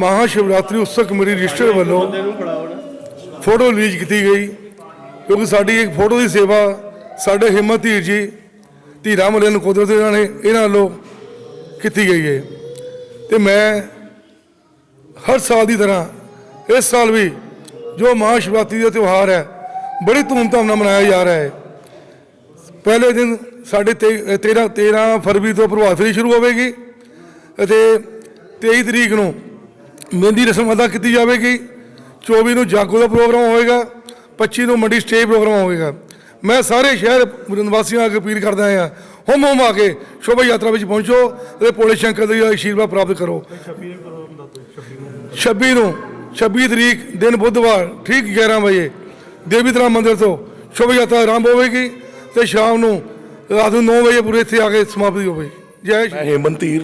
ਮਹਾ ਸ਼ਿਵਰਾਤਰੀ ਉਤਸਵ committee register ਵੱਲੋਂ ਫੋਟੋ ਰਿਲੀਜ਼ ਕੀਤੀ ਗਈ ਕਿਉਂਕਿ ਸਾਡੀ ਇੱਕ ਫੋਟੋ ਦੀ ਸੇਵਾ ਸਾਡੇ ਹਿੰਮਤ ਧੀਰ ਜੀ ਧੀਰਾ ਮਲੇ ਨੂੰ ਕੁਦਰਤ ਇਹਨਾਂ ਨੇ ਇਹਨਾਂ ਵੱਲੋਂ ਕੀਤੀ ਗਈ ਹੈ। ਤੇ ਮੈਂ ਹਰ ਸਾਲ ਦੀ ਤਰ੍ਹਾਂ ਇਸ ਸਾਲ ਵੀ ਜੋ ਮਹਾ ਸ਼ਿਵਰਾਤਰੀ ਦਾ ਤਿਉਹਾਰ ਹੈ ਬੜੀ ਧੂਮਧਾਮ ਨਾਲ ਮਨਾਇਆ ਜਾ ਰਿਹਾ ਹੈ। ਪਹਿਲੇ ਦਿਨ ਸਾਡੇ 13 13 ਫਰਵਰੀ ਤੋਂ ਪ੍ਰਭਾਤ ਫੇਰੀ ਸ਼ੁਰੂ ਹੋਵੇਗੀ ਅਤੇ 23 ਤਰੀਕ ਨੂੰ ਮਹਿੰਦੀ ਰਸਮ ਅਦਾ ਕੀਤੀ ਜਾਵੇਗੀ। 24 ਨੂੰ ਜਾਗੋ ਦਾ ਪ੍ਰੋਗਰਾਮ ਹੋਵੇਗਾ 25 ਨੂੰ ਮੰਡੀ ਸਟੇਜ ਪ੍ਰੋਗਰਾਮ ਹੋਵੇਗਾ। ਮੈਂ ਸਾਰੇ ਸ਼ਹਿਰ ਨਿਵਾਸੀਆਂ ਅੱਗੇ ਅਪੀਲ ਕਰਦਾ ਹਾਂ, ਹੁਮ ਹੁਮ ਆ ਕੇ ਸ਼ੋਭਾ ਯਾਤਰਾ ਵਿੱਚ ਪਹੁੰਚੋ ਅਤੇ ਭੋਲੇ ਸ਼ੰਕਰ ਦਾ ਆਸ਼ੀਰਵਾਦ ਪ੍ਰਾਪਤ ਕਰੋ। 26 ਨੂੰ 26 ਤਰੀਕ ਦਿਨ ਬੁੱਧਵਾਰ, ਠੀਕ 11 ਵਜੇ, ਦੇਵੀ ਤਰਾ ਮੰਦਿਰ ਤੋਂ ਸ਼ੋਭਾ ਯਾਤਰਾ ਆਰੰਭ ਹੋਵੇਗੀ ਤੇ ਸ਼ਾਮ ਨੂੰ ਰਾਤ ਨੂੰ 9 ਵਜੇ ਪੂਰੇ ਇੱਥੇ ਆ ਕੇ ਸਮਾਪਤੀ ਹੋਵੇਗੀ। ਜੈ ਸ਼੍ਰੀ ਮੈਂ ਧੀਰ।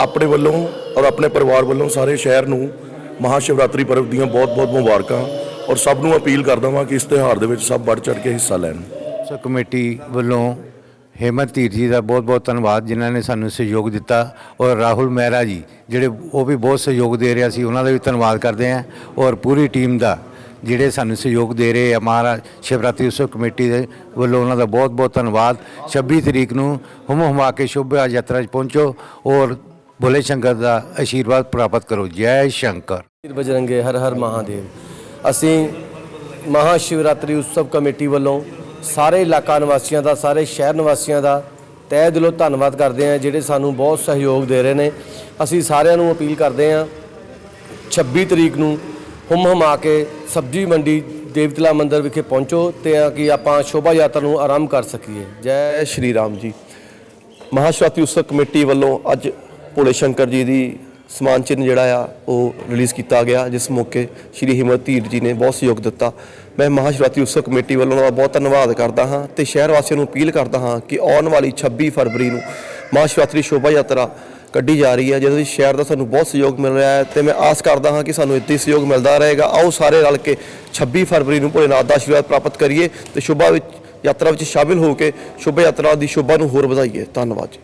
ਆਪਣੇ ਵੱਲੋਂ ਔਰ ਆਪਣੇ ਪਰਿਵਾਰ ਵੱਲੋਂ ਸਾਰੇ ਸ਼ਹਿਰ ਨੂੰ ਮਹਾ ਸ਼ਿਵਰਾਤਰੀ ਪਰਵ ਦੀਆਂ ਬਹੁਤ-ਬਹੁਤ ਮੁਬਾਰਕਾਂ ਔਰ ਸਭ ਨੂੰ ਅਪੀਲ ਕਰਦਾ ਹਾਂ ਕਿ ਇਸ ਤਿਉਹਾਰ ਦੇ ਵਿੱਚ ਸਭ ਵੱਧ ਚੜ ਕੇ ਹਿੱਸਾ ਲੈਣ। ਸੋ ਕਮੇਟੀ ਵੱਲੋਂ ਹੇਮੰਤ ਧੀਰ ਜੀ ਦਾ ਬਹੁਤ-ਬਹੁਤ ਧੰਨਵਾਦ, ਜਿਨ੍ਹਾਂ ਨੇ ਸਾਨੂੰ ਸਹਿਯੋਗ ਦਿੱਤਾ ਔਰ ਰਾਹੁਲ ਮਹਿਰਾ ਜੀ, ਜਿਹੜੇ ਉਹ ਵੀ ਬਹੁਤ ਸਹਿਯੋਗ ਦੇ ਰਿਹਾ ਸੀ, ਉਹਨਾਂ ਦਾ ਵੀ ਧੰਨਵਾਦ ਕਰਦੇ ਹਾਂ ਔਰ ਪੂਰੀ ਟੀਮ ਦਾ ਜਿਹੜੇ ਸਾਨੂੰ ਸਹਿਯੋਗ ਦੇ ਰਹੇ ਆ, ਮਹਾਰਾਜ ਸ਼ਿਵਰਾਤਰੀ ਉਤਸਵ ਕਮੇਟੀ ਦੇ ਵੱਲੋਂ ਉਹਨਾਂ ਦਾ ਬਹੁਤ-ਬਹੁਤ ਧੰਨਵਾਦ। 26 ਤਰੀਕ ਨੂੰ ਹੁਮ ਹੁਮਾ ਕੇ ਸ਼ੁਭ ਯਾਤਰਾ 'ਚ ਪਹੁੰਚੋ ਔਰ ਭੋਲੇ ਸ਼ੰਕਰ ਦਾ ਆਸ਼ੀਰਵਾਦ ਪ੍ਰਾਪਤ ਕਰੋ। ਜੈ ਸ਼ੰਕਰ। ਬਜਰੰਗੇ ਹਰ ਹਰ ਮਹਾਦੇਵ। ਅਸੀਂ ਮਹਾ ਸ਼ਿਵਰਾਤਰੀ ਉਤਸਵ ਕਮੇਟੀ ਵੱਲੋਂ ਸਾਰੇ ਇਲਾਕਾ ਨਿਵਾਸੀਆਂ ਦਾ ਸਾਰੇ ਸ਼ਹਿਰ ਨਿਵਾਸੀਆਂ ਦਾ ਤਹਿ ਦਿਲੋਂ ਧੰਨਵਾਦ ਕਰਦੇ ਹਾਂ ਜਿਹੜੇ ਸਾਨੂੰ ਬਹੁਤ ਸਹਿਯੋਗ ਦੇ ਰਹੇ ਨੇ। ਅਸੀਂ ਸਾਰਿਆਂ ਨੂੰ ਅਪੀਲ ਕਰਦੇ ਹਾਂ 26 ਤਰੀਕ ਨੂੰ ਹੁਮ ਹਮਾ ਕੇ ਸਬਜ਼ੀ ਮੰਡੀ ਦੇਵਤਲਾ ਮੰਦਿਰ ਵਿਖੇ ਪਹੁੰਚੋ ਤੇ ਆ ਕਿ ਆਪਾਂ ਸ਼ੋਭਾ ਯਾਤਰਾ ਨੂੰ ਆਰੰਭ ਕਰ ਸਕੀਏ। ਜੈ ਜੈ ਸ਼੍ਰੀ ਰਾਮ ਜੀ। ਮਹਾਸ਼ਿਵਰਾਤਰੀ ਉਤਸਵ ਕਮੇਟੀ ਵੱਲੋਂ ਅੱਜ ਭੋਲੇ ਸ਼ੰਕਰ ਜੀ ਦੀ ਸਮਾਨ ਚਿੰਨ੍ਹ ਜਿਹੜਾ ਆ, ਉਹ ਰਿਲੀਜ਼ ਕੀਤਾ ਗਿਆ, ਜਿਸ ਮੌਕੇ ਸ਼੍ਰੀ ਹਿੰਮਤ ਧੀਰ ਜੀ ਨੇ ਬਹੁਤ ਸਹਿਯੋਗ ਦਿੱਤਾ। ਮੈਂ ਮਹਾਸ਼ਿਵਰਾਤਰੀ ਉਤਸਵ ਕਮੇਟੀ ਵੱਲੋਂ ਉਹਨਾਂ ਦਾ ਬਹੁਤ ਧੰਨਵਾਦ ਕਰਦਾ ਹਾਂ ਤੇ ਸ਼ਹਿਰ ਵਾਸੀਆਂ ਨੂੰ ਅਪੀਲ ਕਰਦਾ ਹਾਂ ਕਿ ਆਉਣ ਵਾਲੀ 26 ਫਰਵਰੀ ਨੂੰ ਮਹਾਸ਼ਿਵਰਾਤਰੀ ਸ਼ੋਭਾ ਯਾਤਰਾ ਕੱਢੀ ਜਾ ਰਹੀ ਹੈ, ਜਿਹਦੇ ਵਿੱਚ ਸ਼ਹਿਰ ਦਾ ਸਾਨੂੰ ਬਹੁਤ ਸਹਿਯੋਗ ਮਿਲ ਰਿਹਾ ਹੈ ਤੇ ਮੈਂ ਆਸ ਕਰਦਾ ਹਾਂ ਕਿ ਸਾਨੂੰ ਇੱਥੇ ਸਹਿਯੋਗ ਮਿਲਦਾ ਰਹੇਗਾ। ਆਓ ਸਾਰੇ ਰਲ ਕੇ 26 ਫਰਵਰੀ ਨੂੰ ਭੋਲੇਨਾਥ ਦਾ ਆਸ਼ੀਰਵਾਦ ਪ੍ਰਾਪਤ ਕਰੀਏ ਤੇ ਸ਼ੋਭਾ ਵਿੱਚ ਯਾਤਰਾ ਵਿੱਚ ਸ਼ਾਮਿਲ ਹੋ ਕੇ ਸ਼ੋਭਾ ਯਾਤਰਾ ਦੀ ਸ਼ੋਭਾ ਨੂੰ ਹੋਰ ਵਧਾਈਏ। ਧੰਨਵਾਦ ਜੀ।